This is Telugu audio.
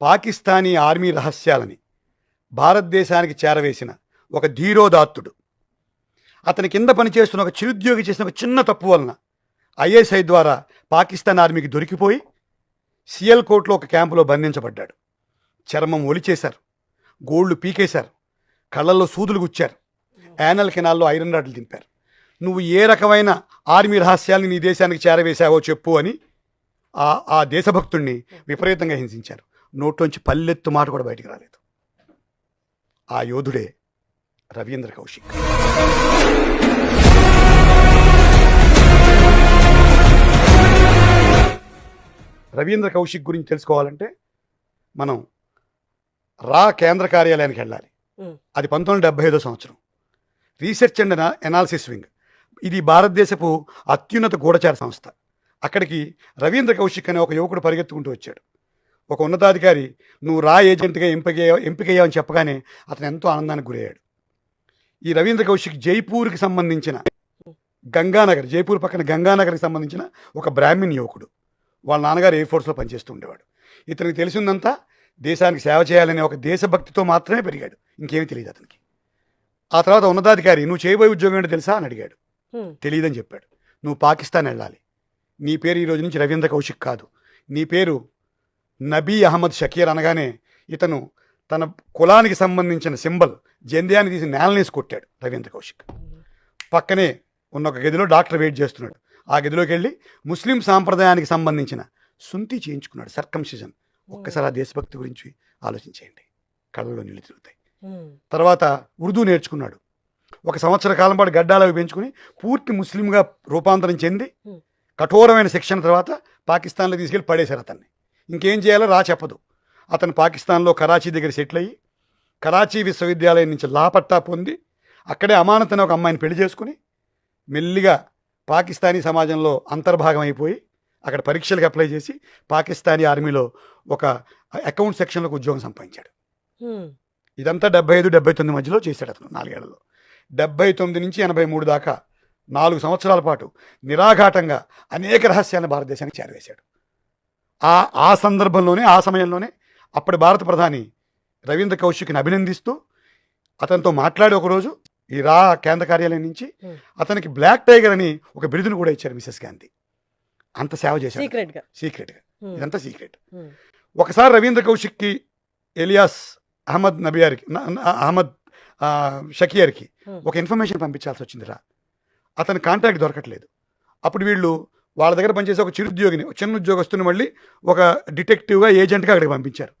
పాకిస్తానీ ఆర్మీ రహస్యాలని భారతదేశానికి చేరవేసిన ఒక ధీరోదాత్తుడు. అతని కింద పనిచేస్తున్న ఒక చిరుద్యోగి చేసిన ఒక చిన్న తప్పు వలన ఐఎస్ఐ ద్వారా పాకిస్తాన్ ఆర్మీకి దొరికిపోయి సిఎల్ కోర్టులో ఒక క్యాంపులో బంధించబడ్డాడు. చర్మం ఒలిచేశారు. గోళ్ళు పీకేశారు. కళ్ళల్లో సూదులు గుచ్చారు. యానల్ కెనాల్లో ఐరన్ రాడ్లు దింపారు. నువ్వు ఏ రకమైన ఆర్మీ రహస్యాలను నీ దేశానికి చేరవేశావో చెప్పు అని ఆ ఆ దేశభక్తుణ్ణి విపరీతంగా హింసించారు. నోట్లోంచి పల్లెత్తు మాట కూడా బయటికి రాలేదు. ఆ యోధుడే రవీంద్ర కౌశిక్. రవీంద్ర కౌశిక్ గురించి తెలుసుకోవాలంటే మనం రా కేంద్ర కార్యాలయానికి వెళ్ళాలి. అది పంతొమ్మిది డెబ్బై ఐదో సంవత్సరం. రీసెర్చ్ అండ్ ఎనాలిసిస్ వింగ్ ఇది భారతదేశపు అత్యున్నత గూఢచార సంస్థ. అక్కడికి రవీంద్ర కౌశిక్ అనే ఒక యువకుడు పరిగెత్తుకుంటూ వచ్చాడు. ఒక ఉన్నతాధికారి నువ్వు రా ఏజెంట్గా ఎంపిక ఎంపికయ్యావని చెప్పగానే అతను ఎంతో ఆనందానికి గురయ్యాడు. ఈ రవీంద్ర కౌశిక్ జైపూర్కి సంబంధించిన గంగానగర్ జైపూర్ పక్కన గంగానగర్కి సంబంధించిన ఒక బ్రాహ్మిన్ యువకుడు. వాళ్ళ నాన్నగారు ఎయిర్ ఫోర్స్లో పనిచేస్తూ ఉండేవాడు. ఇతనికి తెలిసిందంతా దేశానికి సేవ చేయాలనే ఒక దేశభక్తితో మాత్రమే పెరిగాడు. ఇంకేమీ తెలియదు అతనికి. ఆ తర్వాత ఉన్నతాధికారి నువ్వు చేయబోయే ఉద్యోగం ఏంటో తెలుసా? అని అడిగాడు. తెలియదని చెప్పాడు. నువ్వు పాకిస్తాన్ వెళ్ళాలి. నీ పేరు ఈ రోజు నుంచి రవీంద్ర కౌశిక్ కాదు. నీ పేరు నబీ అహ్మద్ షకీర్ అనగానే ఇతను తన కులానికి సంబంధించిన సింబల్ జంధ్యాన్ని తీసి నేలనేసి కొట్టాడు రవీంద్ర కౌశిక్. పక్కనే ఉన్న ఒక గదిలో డాక్టర్ వెయిట్ చేస్తున్నాడు. ఆ గదిలోకి వెళ్ళి ముస్లిం సాంప్రదాయానికి సంబంధించిన సుంతి చేయించుకున్నాడు. సర్కంసిజన్ ఒక్కసారి ఆ దేశభక్తి గురించి ఆలోచించేయండి. కళ్ళలో నీళ్ళు తిరుగుతాయి. తర్వాత ఉర్దూ నేర్చుకున్నాడు. ఒక సంవత్సర కాలం పాటు గడ్డాలు అవి పెంచుకుని పూర్తి ముస్లింగా రూపాంతరం చెంది. కఠోరమైన శిక్షణ తర్వాత పాకిస్తాన్లో తీసుకెళ్ళి పడేశారు అతన్ని. ఇంకేం చేయాలో రా చెప్పదు. అతను పాకిస్తాన్లో కరాచీ దగ్గర సెటిల్ అయ్యి కరాచీ విశ్వవిద్యాలయం నుంచి లాపట్టా పొంది అక్కడే అమానత్ అనే ఒక అమ్మాయిని పెళ్ళి చేసుకుని మెల్లిగా పాకిస్తానీ సమాజంలో అంతర్భాగం అయిపోయి అక్కడ పరీక్షలకు అప్లై చేసి పాకిస్తానీ ఆర్మీలో ఒక అకౌంట్ సెక్షన్లోకి ఉద్యోగం సంపాదించాడు. ఇదంతా డెబ్బై ఐదు డెబ్బై తొమ్మిది మధ్యలో చేశాడు అతను నాలుగేళ్ళలో. డెబ్బై తొమ్మిది నుంచి ఎనభై మూడు దాకా నాలుగు సంవత్సరాల పాటు నిరాఘాటంగా అనేక రహస్యాలను భారతదేశానికి చేరవేశాడు. ఆ ఆ సందర్భంలోనే ఆ సమయంలోనే అప్పటి భారత ప్రధాని రవీంద్ర కౌశిక్ని అభినందిస్తూ అతనితో మాట్లాడి ఒకరోజు ఈ రా కేంద్ర కార్యాలయం నుంచి. అతనికి బ్లాక్ టైగర్ అని ఒక బిరుదును కూడా ఇచ్చారు మిసెస్ గాంధీ అంత సేవ గా సీక్రెట్గా. ఇదంతా సీక్రెట్. ఒకసారి రవీంద్ర కౌశిక్కి ఎలియాస్ అహ్మద్ నబియార్కి అహ్మద్ Hmm. ఒక ఇన్ఫర్మేషన్ పంపించాల్సి వచ్చిందిరా అతని కాంటాక్ట్ దొరకట్లేదు అప్పుడు వీళ్ళు వాళ్ళ దగ్గర పనిచేసే ఒక చిరుద్యోగిని చిన్న ఉద్యోగస్తుని మళ్ళీ ఒక డిటెక్టివ్గా ఏజెంట్గా అక్కడికి పంపించారు.